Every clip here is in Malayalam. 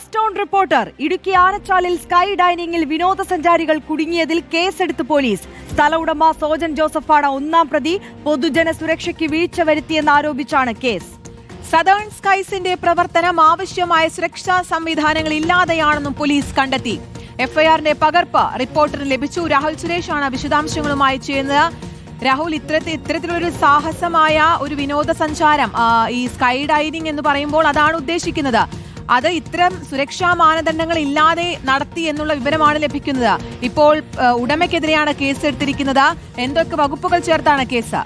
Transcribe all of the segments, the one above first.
ലാസ്റ്റ് ഓൺ റിപ്പോർട്ടർ ഇടുക്കി ആനച്ചാലിൽ സ്കൈ ഡൈനിങ്ങിൽ വിനോദസഞ്ചാരികൾ കുടുങ്ങിയതിൽ കേസെടുത്ത് പോലീസ്. സ്ഥല ഉടമ സോജൻ ജോസഫാണ് ഒന്നാം പ്രതി പൊതുജന സുരക്ഷയ്ക്ക് വീഴ്ച വരുത്തിയെന്നാരോപിച്ചാണ് കേസ്. സദേൺ സ്കൈസിന്റെ പ്രവർത്തനം ആവശ്യമായ സുരക്ഷാ സംവിധാനങ്ങൾ ഇല്ലാതെയാണെന്നും പോലീസ് കണ്ടെത്തി. എഫ്ഐആറിന്റെ പകർപ്പ് റിപ്പോർട്ടറിന് ലഭിച്ചു. രാഹുൽ സുരേഷാണ് വിശദാംശങ്ങളുമായി ചെയ്യുന്നത് രാഹുൽ ഇത്തരത്തിൽ ഇത്തരത്തിലൊരു സാഹസമായ ഒരു വിനോദസഞ്ചാരം ഈ സ്കൈ ഡൈനിങ് എന്ന് പറയുമ്പോൾ അതാണ് ഉദ്ദേശിക്കുന്നത്. അത് ഇത്തരം സുരക്ഷാ മാനദണ്ഡങ്ങൾ ഇല്ലാതെ നടത്തി എന്നുള്ള വിവരമാണ് ലഭിക്കുന്നത്. ഇപ്പോൾ ഉടമയ്ക്കെതിരെയാണ് കേസ് എടുത്തിരിക്കുന്നത് എന്തൊക്കെ വകുപ്പുകൾ ചേർത്താണ് കേസ്?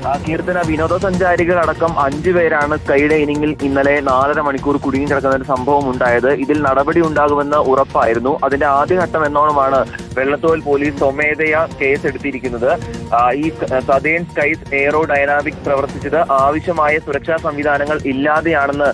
കീർത്തന വിനോദസഞ്ചാരികൾ അടക്കം അഞ്ചു പേരാണ് സ്കൈ ഡൈനിങ്ങിൽ ഇന്നലെ നാലര മണിക്കൂർ കുടുങ്ങി കിടക്കുന്ന ഒരു സംഭവം ഉണ്ടായത്. ഇതിൽ നടപടി ഉണ്ടാകുമെന്ന് ഉറപ്പായിരുന്നു. അതിന്റെ ആദ്യഘട്ടം എന്നോണമാണ് വെള്ളത്തോൽ പോലീസ് സ്വമേധയ കേസ് എടുത്തിരിക്കുന്നത് ഈ സദേൻ സ്കൈസ് എയറോ ഡൈനാമിക്സ് പ്രവർത്തിച്ചത് ആവശ്യമായ സുരക്ഷാ സംവിധാനങ്ങൾ ഇല്ലാതെയാണെന്ന്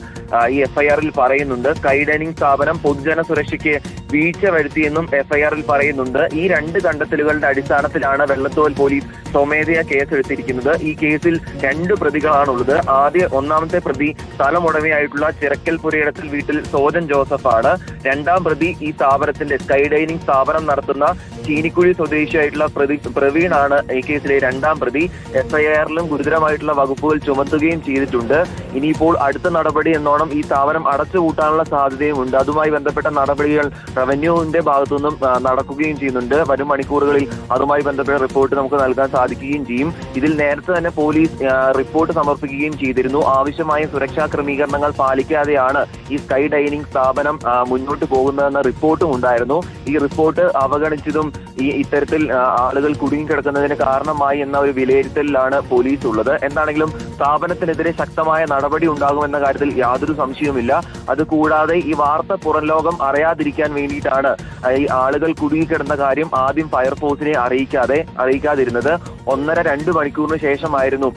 ഈ എഫ്ഐആറിൽ പറയുന്നുണ്ട്. സ്കൈ ഡൈനിങ് സ്ഥാപനം പൊതുജന സുരക്ഷയ്ക്ക് വീഴ്ച വരുത്തിയെന്നും എഫ്ഐആറിൽ പറയുന്നുണ്ട്. ഈ രണ്ട് കണ്ടെത്തലുകളുടെ അടിസ്ഥാനത്തിലാണ് വെള്ളത്തോൽ പോലീസ് സ്വമേധയാ കേസെടുത്തിരിക്കുന്നത്. ഈ കേസിൽ രണ്ട് പ്രതികളാണുള്ളത്. ആദ്യ ഒന്നാമത്തെ പ്രതി സ്ഥലമുടമയായിട്ടുള്ള ചിറക്കൽ പുരയിടത്തിൽ വീട്ടിൽ സോജൻ ജോസഫാണ്. രണ്ടാം പ്രതി ഈ സ്ഥാപനത്തിന്റെ സ്കൈ ഡൈനിങ് സ്ഥാപനം നടത്തുന്ന ചീനിക്കുഴി സ്വദേശിയായിട്ടുള്ള പ്രതി പ്രവീണാണ് ഈ കേസിലെ രണ്ടാം പ്രതി. എഫ്ഐആറിലും ഗുരുതരമായിട്ടുള്ള വകുപ്പുകൾ ചുമത്തുകയും ചെയ്തിട്ടുണ്ട്. ഇനിയിപ്പോൾ അടുത്ത നടപടി എന്നോണം ഈ സ്ഥാപനം അടച്ചുപൂട്ടാനുള്ള സാധ്യതയുമുണ്ട്. അതുമായി ബന്ധപ്പെട്ട നടപടികൾ റവന്യൂവിന്റെ ഭാഗത്തുനിന്നും നടക്കുകയും ചെയ്യുന്നുണ്ട്. വരും മണിക്കൂറുകളിൽ അതുമായി ബന്ധപ്പെട്ട റിപ്പോർട്ട് നമുക്ക് നൽകാൻ സാധിക്കുകയും ചെയ്യും. ഇതിൽ നേരത്തെ തന്നെ പോലീസ് റിപ്പോർട്ട് സമർപ്പിക്കുകയും ചെയ്തിരുന്നു. ആവശ്യമായ സുരക്ഷാ ക്രമീകരണങ്ങൾ പാലിക്കാതെയാണ് ഈ സ്കൈ ഡൈനിങ് സ്ഥാപനം മുന്നോട്ട് പോകുന്നതെന്ന റിപ്പോർട്ടും ഉണ്ടായിരുന്നു. ഈ റിപ്പോർട്ട് അവഗണിച്ചതും ഈ ഇത്തരത്തിൽ ആളുകൾ കുടുങ്ങിക്കിടക്കുന്നതിന് കാരണമായി എന്ന ഒരു വിലയിരുത്തലിലാണ് പോലീസ് ഉള്ളത് എന്താണെങ്കിലും സ്ഥാപനത്തിനെതിരെ ശക്തമായ നടപടി ഉണ്ടാകുമെന്ന കാര്യത്തിൽ യാതൊരു സംശയവുമില്ല. അതുകൂടാതെ ഈ വാർത്ത പുറം ലോകം അറിയാതിരിക്കാൻ വേണ്ടിയിട്ടാണ് ഈ ആളുകൾ കുടുങ്ങിക്കിടന്ന കാര്യം ആദ്യം ഫയർഫോഴ്സിനെ അറിയിക്കാതെ അറിയിക്കാതിരുന്നത്. ഒന്നര രണ്ട് മണിക്കൂറിന് ശേഷമായിരുന്നു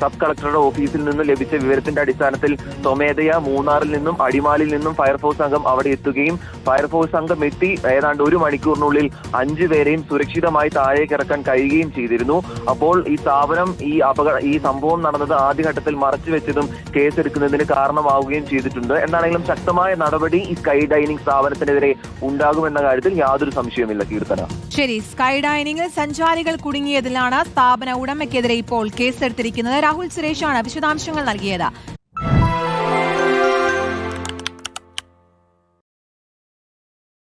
സബ് കളക്ടറുടെ ഓഫീസിൽ നിന്നും ലഭിച്ച വിവരത്തിന്റെ അടിസ്ഥാനത്തിൽ സ്വമേധയ മൂന്നാറിൽ നിന്നും അടിമാലിൽ നിന്നും ഫയർഫോഴ്സ് സംഘം അവിടെ എത്തുകയും ഫയർഫോഴ്സ് സംഘം എത്തി ഏതാണ്ട് ഒരു മണിക്കൂറിനുള്ളിൽ അഞ്ചു പേരെയും സുരക്ഷിതമായി താഴേക്ക് ഇറക്കാൻ കഴിയുകയും ചെയ്തിരുന്നു. അപ്പോൾ ഈ സ്ഥാപനം ഈ അപകട ഈ സംഭവം നടന്നത് ആദ്യഘട്ടത്തിൽ മറച്ചു വെച്ചതും കേസെടുക്കുന്നതിന് കാരണമാവുകയും ചെയ്തിട്ടുണ്ട്. എന്താണെങ്കിലും ശക്തമായ നടപടി ഈ സ്കൈ ഡൈനിങ് സ്ഥാപനത്തിനെതിരെ ഉണ്ടാകുമെന്ന കാര്യത്തിൽ യാതൊരു സംശയവുമില്ല കീർത്തന. ശരി സ്കൈ ഡൈനിങ്ങിൽ സഞ്ചാരികൾ കുടുങ്ങിയതിലാണ് സ്ഥാപന ഉടമയ്ക്കെതിരെ ഇപ്പോൾ കേസെടുത്തിരിക്കുന്നത്. രാഹുൽ സുരേഷാണ് വിശദാംശങ്ങൾ നൽകിയത്.